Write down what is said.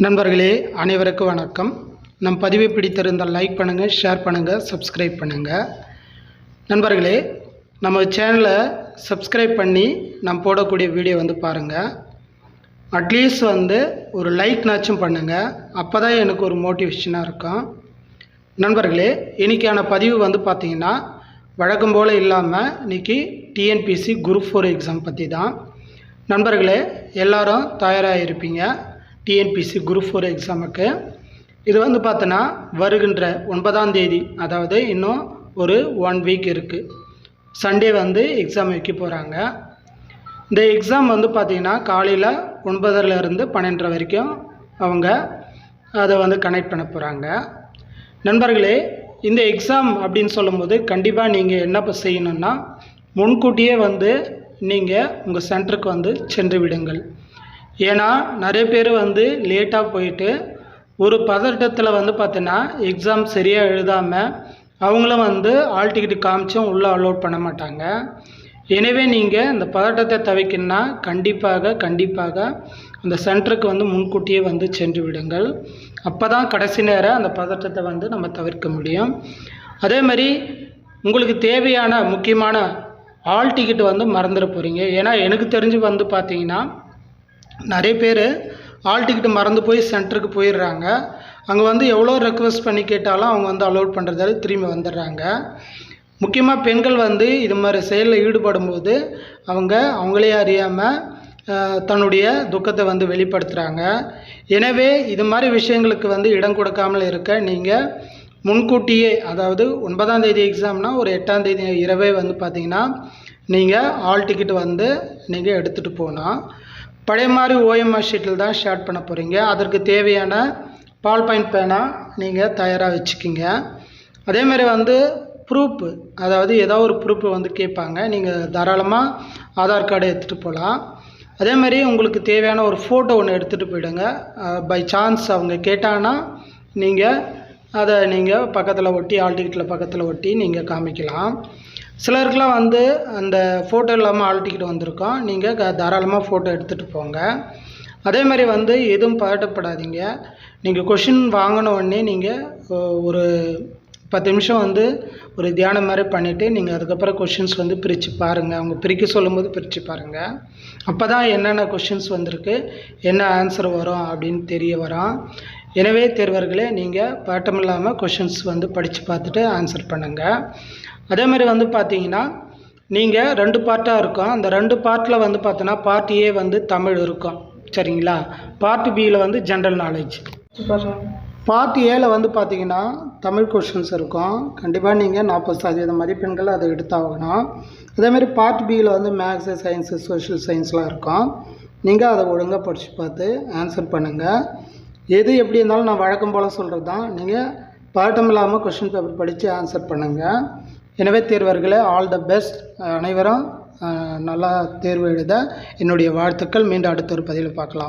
நண்பர்களே அனைவருக்கும் வணக்கம். நம் பதிவை பிடித்திருந்தால் லைக் பண்ணுங்கள் ஷேர் பண்ணுங்கள் சப்ஸ்கிரைப் பண்ணுங்கள் நண்பர்களே நம்ம சேனலை சப்ஸ்கிரைப் பண்ணி நம்ம போடக்கூடிய வீடியோ வந்து பாருங்கள் அட்லீஸ்ட் வந்து ஒரு லைக்னாச்சும் பண்ணுங்கள் அப்போ தான் எனக்கு ஒரு மோட்டிவேஷனாக இருக்கும். நண்பர்களே இன்றைக்கான பதிவு வந்து பார்த்திங்கன்னா வழக்கம் போல் இல்லாமல் இன்றைக்கி டிஎன்பிசி குரூப் ஃபோர் எக்ஸாம் பற்றி தான் நண்பர்களே எல்லாரும் தயாராக இருப்பீங்க. டிஎன்பிசி குரூப் ஃபோர் எக்ஸாமுக்கு இது வந்து பார்த்தோன்னா வருகின்ற ஒன்பதாம் தேதி அதாவது இன்னும் ஒரு ஒன் வீக் இருக்குது சண்டே வந்து எக்ஸாம் வைக்க போகிறாங்க இந்த எக்ஸாம் வந்து பார்த்திங்கன்னா காலையில் ஒன்பதுலேருந்து பன்னெண்டரை வரைக்கும் அவங்க அதை வந்து கனெக்ட் பண்ண போகிறாங்க நண்பர்களே இந்த எக்ஸாம் அப்படின்னு சொல்லும்போது கண்டிப்பாக நீங்கள் என்ன இப்ப செய்யணும்னா முன்கூட்டியே வந்து நீங்கள் உங்கள் சென்டருக்கு வந்து சென்று விடுங்கள். ஏன்னா நிறைய பேர் வந்து லேட்டாக போயிட்டு ஒரு பதட்டத்தில் வந்து பார்த்தீங்கன்னா எக்ஸாம் சரியாக எழுதாமல் அவங்களும் வந்து ஆல் டிக்கெட் காமிச்சும் உள்ளே அலோட் பண்ண மாட்டாங்க. எனவே நீங்கள் இந்த பதட்டத்தை தவிர்க்கணும்னா கண்டிப்பாக கண்டிப்பாக அந்த சென்டருக்கு வந்து முன்கூட்டியே வந்து சென்று விடுங்கள். அப்போ தான் கடைசி நேரம் அந்த பதட்டத்தை வந்து நம்ம தவிர்க்க முடியும். அதே மாதிரி உங்களுக்கு தேவையான முக்கியமான ஆல் டிக்கெட் வந்து மறந்துட போகிறீங்க ஏன்னா எனக்கு தெரிஞ்சு வந்து பார்த்தீங்கன்னா நிறைய பேர் ஆல் டிக்கெட்டு மறந்து போய் சென்டருக்கு போயிடுறாங்க. அங்கே வந்து எவ்வளோ ரெக்வஸ்ட் பண்ணி கேட்டாலும் அவங்க வந்து அலோட் பண்ணுறதால திரும்பி வந்துடுறாங்க. முக்கியமாக பெண்கள் வந்து இது மாதிரி செயலில் ஈடுபடும் போது அவங்க அவங்களே அறியாமல் தன்னுடைய துக்கத்தை வந்து வெளிப்படுத்துகிறாங்க எனவே இது மாதிரி விஷயங்களுக்கு வந்து இடம் கொடுக்காமல் இருக்க நீங்கள் முன்கூட்டியே அதாவது ஒன்பதாம் தேதி எக்ஸாம்னால் ஒரு எட்டாம் தேதி இரவே வந்து பார்த்திங்கன்னா நீங்கள் ஆல் டிக்கெட் வந்து நீங்கள் எடுத்துகிட்டு போனால் பழைய மாதிரி ஓஎம்ஆர் ஷீட்டில் தான் ஷேர்ட் பண்ண போகிறீங்க அதற்கு தேவையான பால் பாயிண்ட் பேனா நீங்கள் தயாராக வச்சுக்கிங்க. அதேமாதிரி வந்து ப்ரூஃப் அதாவது ஏதோ ஒரு ப்ரூஃப் வந்து கேட்பாங்க. நீங்கள் தாராளமாக ஆதார் கார்டு எடுத்துகிட்டு போகலாம் அதேமாதிரி உங்களுக்கு தேவையான ஒரு ஃபோட்டோ ஒன்று எடுத்துகிட்டு போயிடுங்க. பை சான்ஸ் அவங்க கேட்டாங்கன்னா நீங்கள் அதை நீங்கள் பக்கத்தில் ஒட்டி ஆல் டிக்கெட்டில் பக்கத்தில் ஒட்டி நீங்கள் காமிக்கலாம். சிலருக்குலாம் வந்து அந்த ஃபோட்டோ இல்லாமல் ஆல் டிக்கெட் வந்திருக்கோம். நீங்கள் க தாராளமாக ஃபோட்டோ எடுத்துகிட்டு போங்க. அதே மாதிரி வந்து எதுவும் பதட்டப்படாதீங்க. நீங்கள் கொஷின் வாங்கின உடனே நீங்கள் ஒரு பத்து நிமிஷம் வந்து ஒரு தியானம் மாதிரி பண்ணிவிட்டு நீங்கள் அதுக்கப்புறம் கொஷின்ஸ் வந்து பிரித்து பாருங்கள் அவங்க பிரிக்க சொல்லும்போது பிரித்து பாருங்கள் அப்போ தான் என்னென்ன கொஷின்ஸ் வந்திருக்கு என்ன ஆன்சர் வரும் அப்படின்னு தெரிய வரும். எனவே தேர்வர்களே நீங்கள் பாட்டமில்லாமல் கொஷின்ஸ் வந்து படித்து பார்த்துட்டு ஆன்சர் பண்ணுங்கள் அதே மாதிரி வந்து பார்த்தீங்கன்னா நீங்கள் ரெண்டு பார்ட்டாக இருக்கும். அந்த ரெண்டு பார்ட்டில் வந்து பார்த்தோன்னா பார்ட் ஏ வந்து தமிழ் இருக்கும். சரிங்களா? பார்ட் பியில் வந்து ஜென்ரல் நாலேஜ் பார்ட் ஏல வந்து பார்த்தீங்கன்னா தமிழ் கொஷின்ஸ் இருக்கும். கண்டிப்பாக நீங்கள் நாற்பது சதவீதம் மதிப்பெண்கள் அதை எடுத்தாகணும். அதேமாதிரி பார்ட் பியில் வந்து மேக்ஸு சயின்ஸு சோஷியல் சயின்ஸ்லாம் இருக்கும். நீங்கள் அதை ஒழுங்காக படித்து பார்த்து ஆன்சர் பண்ணுங்கள் எது எப்படி இருந்தாலும் நான் வழக்கம் போல் சொல்கிறது தான் நீங்கள் பாட்டம் இல்லாமல் கொஷின் பேப்பர் படித்து ஆன்சர் பண்ணுங்கள் எனவே தேர்வர்களே ஆல் த பெஸ்ட் அனைவரும் நல்லா தேர்வு எழுத என்னுடைய வாழ்த்துக்கள். மீண்டும் அடுத்த ஒரு பதிவில் பார்க்கலாம்.